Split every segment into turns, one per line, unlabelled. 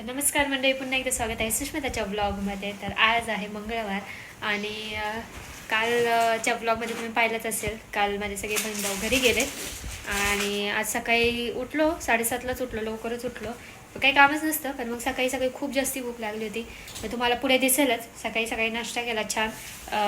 तर नमस्कार मंडळी पुन्हा एकदा स्वागत आहे सुष्मिताच्या ब्लॉगमध्ये तर आज आहे मंगळवार आणि कालच्या ब्लॉगमध्ये तुम्ही पाहिलंच असेल. काल माझे सगळे बहीण भाऊ घरी गेले आणि आज सकाळी उठलो साडेसातलाच उठलो लवकरच उठलो. काही कामच नसतं पण मग सकाळी सकाळी खूप जास्ती भूक लागली होती. तर तुम्हाला पुढे दिसेलच. सकाळी सकाळी नाश्ता केला छान.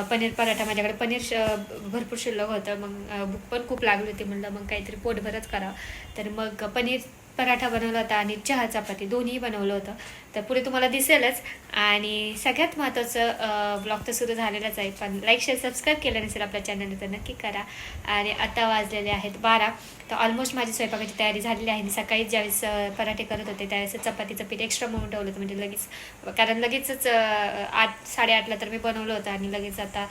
पनीर पराठा माझ्याकडे. पनीर श- भरपूर शिल्लक होतं. मग भूक पण खूप लागली होती. म्हणलं मग काहीतरी पोटभरच करावं. तर मग पनीर पराठा बनवला होता आणि चहा चपाती दोन्ही बनवलं होतं. तर पुढे तुम्हाला दिसेलच. आणि सगळ्यात महत्त्वाचं ब्लॉग तर सुरू झालेलाच आहे. पण लाईक शेअर सबस्क्राईब केलं नसेल आपल्या चॅनलने तर नक्की करा. आणि आता वाजलेले आहेत बारा. तर ऑलमोस्ट माझी स्वयंपाकाची तयारी झालेली आहे. आणि सकाळी ज्यावेळेस पराठे करत होते त्यावेळेस चपातीचं पीठ एक्स्ट्रा म्हणून ठेवलं होतं. म्हणजे लगेच कारण लगेचच आठ साडेआठला तर मी बनवलं होतं. आणि लगेच आता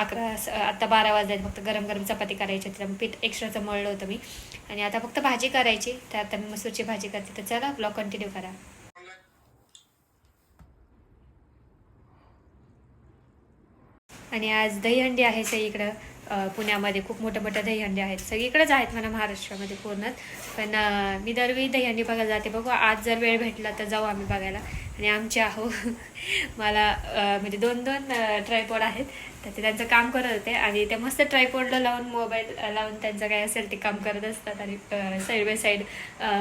अकरा आत्ता बारा वाजले फक्त गरम गरम चपाती करायची होती. त्यामुळे पीठ एक्स्ट्राचं मळलं होतं मी. आणि आता फक्त भाजी करायची. तर आता मी मसूरची भाजी करते. तर चला ब्लॉग कंटिन्यू करा. आणि आज दहीहंडी आहे सगळीकडं. पुण्यामध्ये खूप मोठ्या मोठ्या दहीहंडी आहेत. सगळीकडेच आहेत म्हणा महाराष्ट्रामध्ये पूर्णच. पण मी दरवेळी दहीहंडी बघायला जाते. बघू आज जर वेळ भेटला तर जाऊ आम्ही बघायला. आणि आमचे आहो मला म्हणजे दोन दोन ट्रायपॉड आहेत. तर ते त्यांचं काम करत होते. आणि ते मस्त ट्रायपॉडला लावून मोबाईल लावून त्यांचं काय असेल ते काम करत असतात. आणि साईड बाय साईड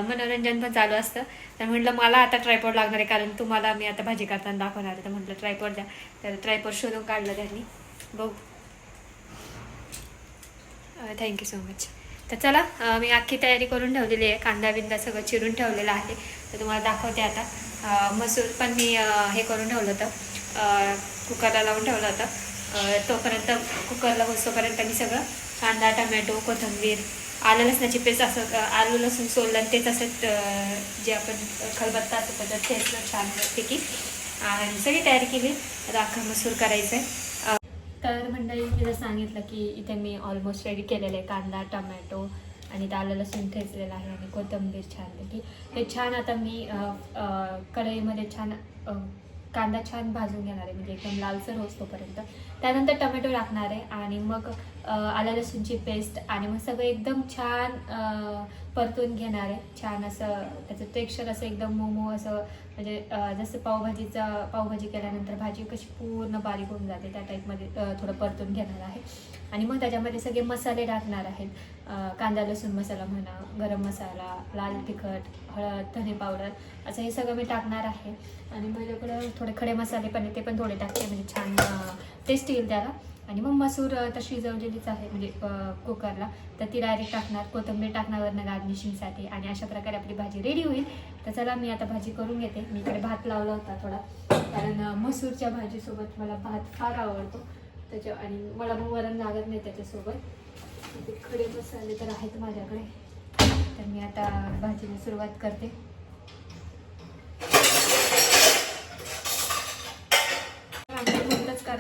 मनोरंजन पण चालू असतं. तर म्हटलं मला आता ट्रायपॉड लागणार आहे. कारण तुम्हाला मी आता भाजी करताना दाखवणार आहे. तर म्हटलं ट्रायपॉड द्या. तर ट्रायपॉड शोधून काढलं त्यांनी. बघू. थँक्यू सो मच तर चला मी अख्खी तयारी करून ठेवलेली आहे. कांदा बिंदा सगळं चिरून ठेवलेलं आहे. तर तुम्हाला दाखवते आता. मसूर पण मी हे करून ठेवलं होतं. कुकरला लावून ठेवलं होतं. तोपर्यंत कुकरला बसतोपर्यंत मी सगळं कांदा टमॅटो कोथिंबीर आलं लसणाची पेस्ट असं आलू लसूण सोललं आणि तेच असं जे आपण खलबत्ता असतं त्याच्यात ठेचलं की आणि सगळी तयारी केली. आता अख्खा मसूर करायचं आहे तर मंडळी तिला सांगितलं की इथे मी ऑलमोस्ट रेडी केलेलं आहे कांदा टमॅटो आणि ते लसूण ठेचलेलं आहे आणि कोथिंबीर की हे छान आता मी कढईमध्ये छान कांदा छान भाजून घेणार आहे. म्हणजे एकदम लालसर होतोपर्यंत त्यानंतर टमॅटो टाकणार आहे आणि मग आला लसूणची पेस्ट आणि मग सगळं एकदम छान परतून घेणार आहे. छान असं त्याचं टेक्स्चर असं एकदम मोमो असं म्हणजे जसं पावभाजीचा पावभाजी केल्यानंतर भाजी कशी पूर्ण बारीक होऊन जाते त्या टाईपमध्ये थोडं परतून घेणार आहे. आणि मग त्याच्यामध्ये सगळे मसाले टाकणार आहेत. कांदा लसूण मसाला म्हणा गरम मसाला लाल तिखट हळद धने पावडर असं हे सगळं मी टाकणार आहे. आणि माझ्याकडं थोडे खडे मसाले पण आहे ते पण थोडे टाकते म्हणजे छान टेस्ट येईल त्याला. आणि मग मसूर तर शिजवलेलीच आहे म्हणजे कुकरला. तर ती डायरेक्ट टाकणार कोथिंबीर टाकणार वरनं गार्निशिंगसाठी आणि अशा प्रकारे आपली भाजी रेडी होईल. तर चला मी आता भाजी करून घेते. मी इकडे भात लावला होता थोडा. कारण मसूरच्या भाजीसोबत मला भात फार आवडतो. त्याच्या आणि मला मग वरण लागत नाही त्याच्यासोबत. ते खडे मसाले तर आहेत माझ्याकडे. तर मी आता भाजीला सुरुवात करते.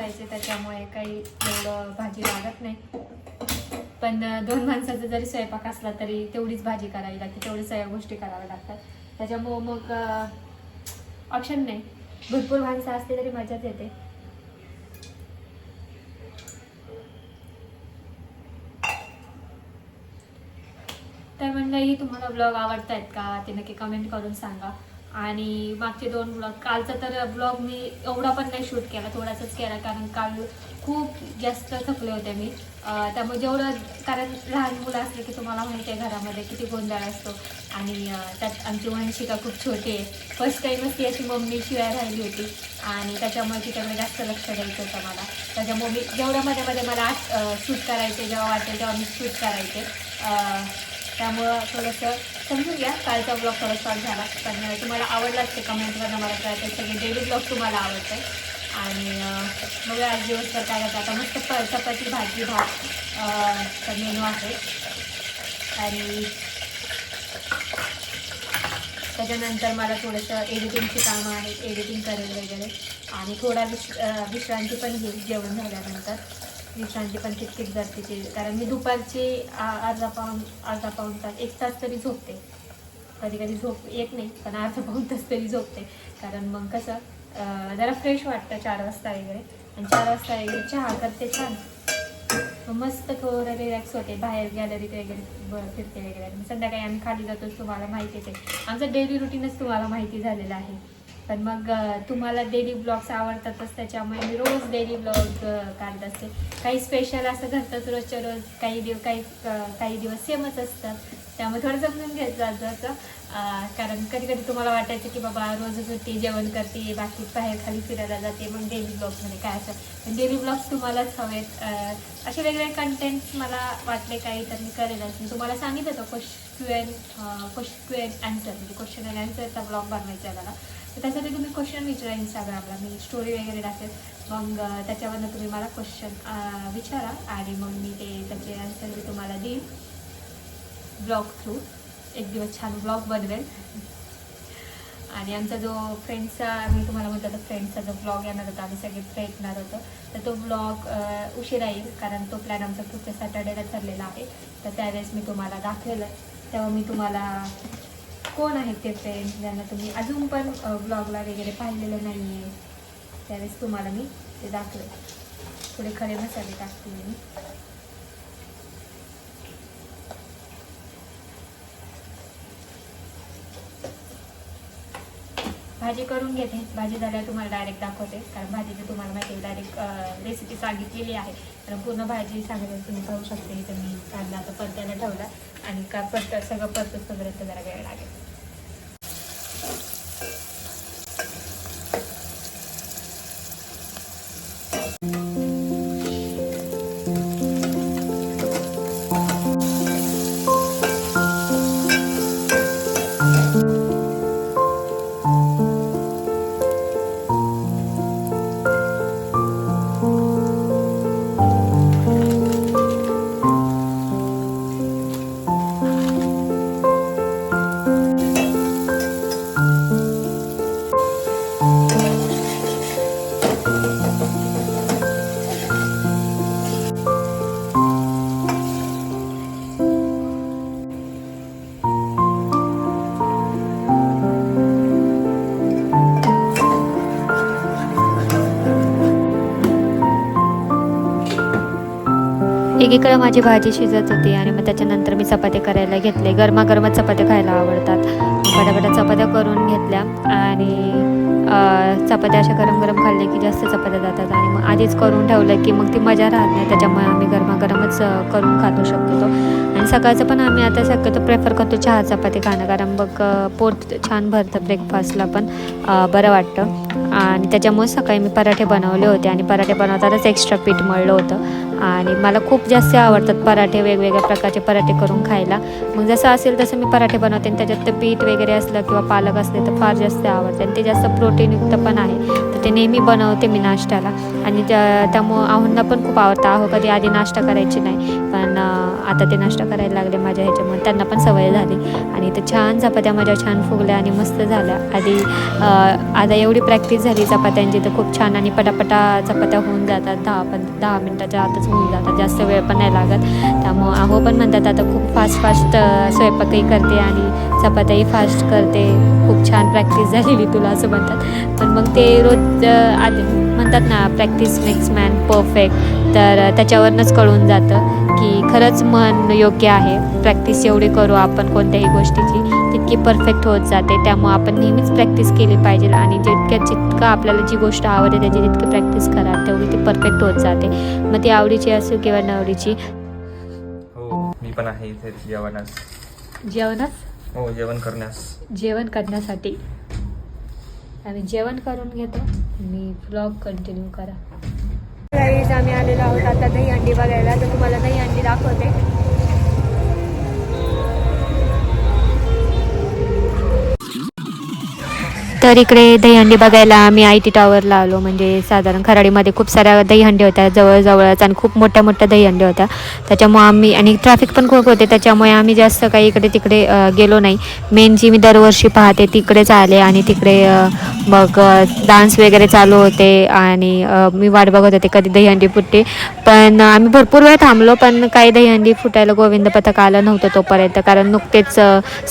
करायचे त्याच्यामुळे काही एवढं भाजी लागत नाही. पण दोन माणसाचा जरी स्वयंपाक असला तरी तेवढीच भाजी करावी लागते तेवढ्या सगळ्या गोष्टी कराव्या लागतात. त्याच्यामुळं मग ऑप्शन नाही. भरपूर माणसं असते तरी मजाच येते. तर मंडळी तुम्हाला ब्लॉग आवडत आहेत का? ते नक्की कमेंट करून सांगा. आणि मागचे दोन ब्लॉग कालचा तर ब्लॉग मी एवढा पण नाही शूट केला थोडासाच केला कारण काल खूप जास्त थकले होते मी. त्यामुळे जेवढं कारण लहान मुलं असले की तुम्हाला माहिती आहे घरामध्ये किती गोंधळ असतो. आणि त्यात आमची वंशिका खूप छोटी आहे. फर्स्ट टाईमच ती अशी मम्मी शिवाय राहिली होती. आणि त्याच्यामुळे तिच्याकडे जास्त लक्ष द्यायचं होतं मला. त्याच्यामुळे मी जेवढ्या मध्ये मध्ये मला शूट करायचे जेव्हा वाटेल तेव्हा मी शूट करायचे. त्यामुळं थोडंसं समजून घ्या. कालचा ब्लॉग थोडा शॉर्ट झाला पण तुम्हाला आवडलाच ते कमेंटवरनं मला कळतं सगळे डेली ब्लॉग तुम्हाला आवडतं आणि मग आज दिवसभर काय करतात आता मस्त प चपाती भाजी भात मेनू आहे. आणि त्याच्यानंतर मला थोडंसं एडिटिंगची कामं आहेत एडिटिंग करेल वगैरे. आणि थोडा विश विश्रांती पण घेईल जेवण झाल्यानंतर. विश्रांती पण तितकीच गरजेची ते. कारण मी दुपारची अर्धा पाऊन अर्धा पाऊण तास एक तास तरी झोपते. कधी कधी झोप येत नाही पण अर्धा पाऊण तास तरी झोपते. कारण मग कसं जरा फ्रेश वाटतं चार वाजता वगैरे. आणि चार वाजता वगैरे चहा करते छान. मस्त थोडं रिलॅक्स होते. बाहेर गॅलरीत वगैरे फिरते वगैरे. संध्याकाळी आम्ही खाली जातो तुम्हाला माहितीच आहे आमचं डेली रुटीनच तुम्हाला माहिती झालेलं आहे. पण मग तुम्हाला डेली ब्लॉग्स आवडतातच त्याच्यामुळे मी रोज डेली ब्लॉग काढत असते. काही स्पेशल असं घरचंच रोजच्या रोज काही दिव काही काही दिवस सेमच असतात त्यामुळे थोडं समजून घ्यायचं जातं असं कारण कधी कधी तुम्हाला वाटायचं की बाबा रोजच होती जेवण करते बाकी बाहेर खाली फिरायला जाते मग डेली ब्लॉग्समध्ये काय असं. पण डेली ब्लॉग्स तुम्हालाच हवेत. असे वेगवेगळे कंटेंट मला वाटले काही तर मी करेलच. मी तुम्हाला सांगितलं होतं क्वेश्चन क्वेश्चन आन्सर म्हणजे क्वेश्चन अँड आन्सरचा ब्लॉग बनवायचा आहे मला. तर त्यासाठी तुम्ही क्वेश्चन विचारा इंस्टाग्रामला मी स्टोरी वगैरे टाकेल. मग त्याच्यावरनं तुम्ही मला क्वेश्चन विचारा. आणि मग मी ते त्याचे आन्सर मी तुम्हाला देईन. ब्लॉग थ्रू एक दिवस छान ब्लॉग बनवेल. आणि आमचा जो फ्रेंड्सचा मी तुम्हाला म्हटलं तर फ्रेंड्सचा जो ब्लॉग येणार होता आम्ही सगळे भेटणार होतो. तर तो ब्लॉग उशिरा येईल कारण तो प्लॅन आमचा पुढच्या सॅटर्डेला ठरलेला आहे. तर त्यावेळेस मी तुम्हाला दाखवेलं. तेव्हा मी तुम्हाला कोण आहेत ते फ्रेंड्स ज्यांना तुम्ही अजून पण ब्लॉगला वगैरे पाहिलेलं नाही आहे त्यावेळेस तुम्हाला मी ते दाखवेल थोडे खडे मसाले टाकते मी. भाजी करून घेते. भाजी झाल्यावर तुम्हाला डायरेक्ट दाखवते. कारण भाजीची तुम्हाला माहिती डायरेक्ट रेसिपी सांगितलेली आहे. कारण पूर्ण भाजी सांगितलं तुम्ही पाहू शकते. इथं मी कांदा आता परत्याला ठेवला. आणि का परत सगळं परतच पर्यंत जरा वेळ लागेल. एकीकडे माझी भाजी शिजत होती आणि मग त्याच्यानंतर मी चपात्या करायला घेतले. गरमागरमच चपात्या खायला आवडतात. पटापटा चपात्या करून घेतल्या आणि चपात्या अशा गरम गरम खाल्ले की जास्त चपात्या जातात. आणि मग आधीच करून ठेवलं की मग ती मजा राहत नाही. त्याच्यामुळे आम्ही गरमागरमच करून खातो शकतो आणि सकाळचं पण आम्ही आता शक्यतो प्रेफर करतो चहा चपाती खाणं. कारण मग पोट छान भरतं ब्रेकफास्टला पण. बरं वाटतं. आणि त्याच्यामुळे सकाळी मी पराठे बनवले होते. आणि पराठे बनवतानाच एक्स्ट्रा पीठ मळलं होतं. आणि मला खूप जास्त आवडतात पराठे वेगवेगळ्या प्रकारचे पराठे करून खायला. मग जसं असेल तसं मी पराठे बनवते आणि त्याच्यात ते पीठ वगैरे असलं किंवा पालक असले तर फार जास्त आवडते आणि ते जास्त प्रोटीनयुक्त पण आहे. तर ते नेहमी बनवते मी नाश्त्याला. आणि त्यामुळं आहोंना पण खूप आवडतं. आहो कधी आधी नाश्ता करायची नाही. पण आता ते नाश्ता करायला लागले माझ्या ह्याच्यामुळे. त्यांना पण सवय झाली. आणि ते छान चपात्या माझ्या छान फुगल्या आणि मस्त झाल्या. आधी आता एवढी प्रॅक्टिस झाली चपात्यांची तर खूप छान आणि पटापटा चपात्या होऊन जातात दहा पण दहा मिनटाच्या आतच. होऊन जातात जास्त वेळ पण नाही लागत. त्यामुळं आहो पण म्हणतात आता खूप फास्ट फास्ट स्वयंपाकही करते आणि चपात्याही फास्ट करते. खूप छान प्रॅक्टिस झालेली तुला असं म्हणतात. पण मग ते रोज आधी म्हणतात ना प्रॅक्टिस मेक्स मॅन परफेक्ट तर त्याच्यावरनंच कळून जातं की खरंच मन योग्य आहे. प्रॅक्टिस एवढी करू आपण कोणत्याही गोष्टीची. तितकी परफेक्ट होत जाते. त्यामुळे आपण नेहमीच प्रॅक्टिस केली पाहिजे आणि जितक्या जितकं आपल्याला जी गोष्ट आवडते त्याची जितकी प्रॅक्टिस करा तेवढी ती परफेक्ट होत जाते. मग ती आवडीची असो किंवा नवडीची
हो मी पण आहे इथे जेवणास.
जेवणच
हो जेवण करण्यास.
जेवण करण्यासाठी. आम्ही जेवण करून घेतो. मी ब्लॉग कंटिन्यू करा. आम्ही आलेलो आहोत. आता दही अंडी बघायला तर तुम्हाला दही अंडी दाखवते. तर इकडे दहीहंडी बघायला आम्ही आय टी टॉवरला आलो. म्हणजे साधारण खराडीमध्ये खूप साऱ्या दहीहंडी होत्या जवळजवळच आणि खूप मोठ्या मोठ्या दहीहंडी होत्या. त्याच्यामुळे आम्ही आणि ट्रॅफिक पण खूप होते. त्याच्यामुळे आम्ही जास्त काही इकडे तिकडे गेलो नाही. मेन जी मी दरवर्षी पाहते तिकडेच आले आणि तिकडे मग डान्स वगैरे चालू होते आणि मी वाट बघत होते कधी दहीहंडी फुटते. पण आम्ही भरपूर वेळ थांबलो पण काही दहीहंडी फुटायला गोविंद पथक आलं नव्हतं तोपर्यंत. कारण नुकतेच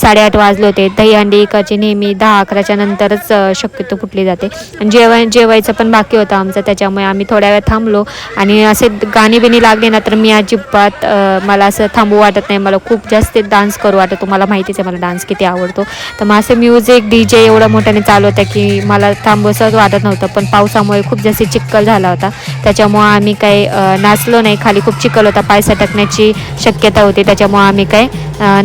साडेआठ वाजले होते. दहीहंडी इकडची नेहमी दहा अकराच्या नंतरच लवकरच शक्यतो फुटली जाते. आणि जेवण जेवायचं पण बाकी होतं आमचं. त्याच्यामुळे आम्ही थोड्या वेळ थांबलो. आणि असे गाणी बिणी लागले ना तर मी अजिबात मला असं थांबू वाटत नाही. मला खूप जास्त डान्स करू वाटत. तुम्हाला माहितीच आहे मला डान्स किती आवडतो. तर मग असं म्युझिक डी जे एवढं मोठ्याने चालू होतं की मला थांबवसंच वाटत नव्हतं. पण पावसामुळे खूप जास्त चिक्कल झाला होता. त्याच्यामुळं आम्ही काही नाचलो नाही. खाली खूप चिखल होता. पाय सटकण्याची शक्यता होती. त्याच्यामुळं आम्ही काही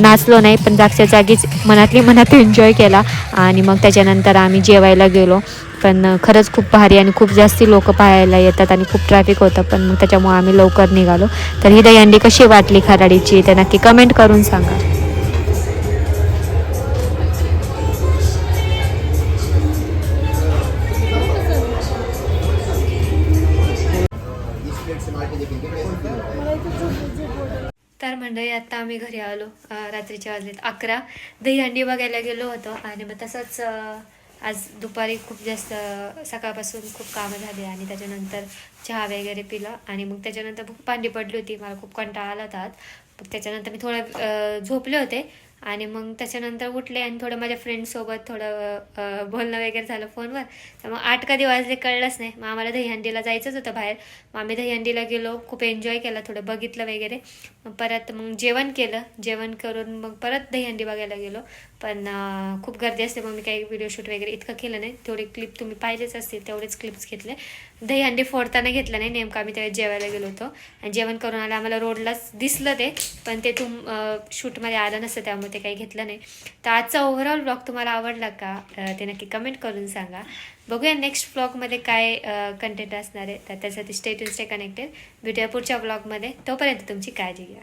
नाचलो नाही. पण जागच्या जागीच मनातली मनात एन्जॉय केला. आणि मग त्याच्यानंतर आम्ही जेवायला गेलो. पण खरंच खूप भारी आणि खूप जास्ती लोक पाहायला येतात आणि खूप ट्रॅफिक होतं. पण मग त्याच्यामुळे आम्ही लवकर निघालो. तर ही दहीहंडी कशी वाटली खराडीची? ते नक्की कमेंट करून सांगा. तर मंडळी आत्ता आम्ही घरी आलो. रात्रीच्या वाजलेत अकरा. दहीहंडी बघायला गेलो होतो आणि मग तसंच आज दुपारी खूप जास्त सकाळपासून खूप कामं झाली आणि त्याच्यानंतर चहा वगैरे पिलं आणि मग त्याच्यानंतर खूप पांडी पडली होती मला खूप कंटाळा आला होता मग त्याच्यानंतर मी थोडं झोपले होते आणि मग त्याच्यानंतर उठले आणि थोडं माझ्या फ्रेंडसोबत थोडं बोलणं वगैरे झालं फोनवर. तर मग आठ कधी वाजले कळलंच नाही. मग आम्हाला दहीहंडीला जायचंच होतं बाहेर. मग आम्ही दहीहंडीला गेलो खूप एन्जॉय केला थोडं बघितलं वगैरे. मग परत मग जेवण केलं. जेवण करून मग परत दहीहंडी बघायला गेलो. पण खूप गर्दी असते. मग मी काही व्हिडिओ शूट वगैरे इतकं केलं नाही. तेवढे क्लिप तुम्ही पाहिलेच असतील तेवढेच क्लिप्स घेतले. दहीहंडी फोडताना घेतलं नाही. नेमकं आम्ही त्यावेळेस जेवायला गेलो होतो. आणि जेवण करून आलं. आम्हाला रोडलाच दिसलं ते. पण ते तुम शूटमध्ये आलं नसतं. त्यामुळे ते काही घेतलं नाही. तर आजचा ओव्हरऑल ब्लॉग तुम्हाला आवडला का? ते नक्की कमेंट करून सांगा. बघूया नेक्स्ट ब्लॉगमध्ये काय कंटेंट असणार आहे. तर त्यासाठी स्टेट स्टे कनेक्टेड भेटूया पुढच्या ब्लॉगमध्ये तोपर्यंत तुमची काळजी घ्या.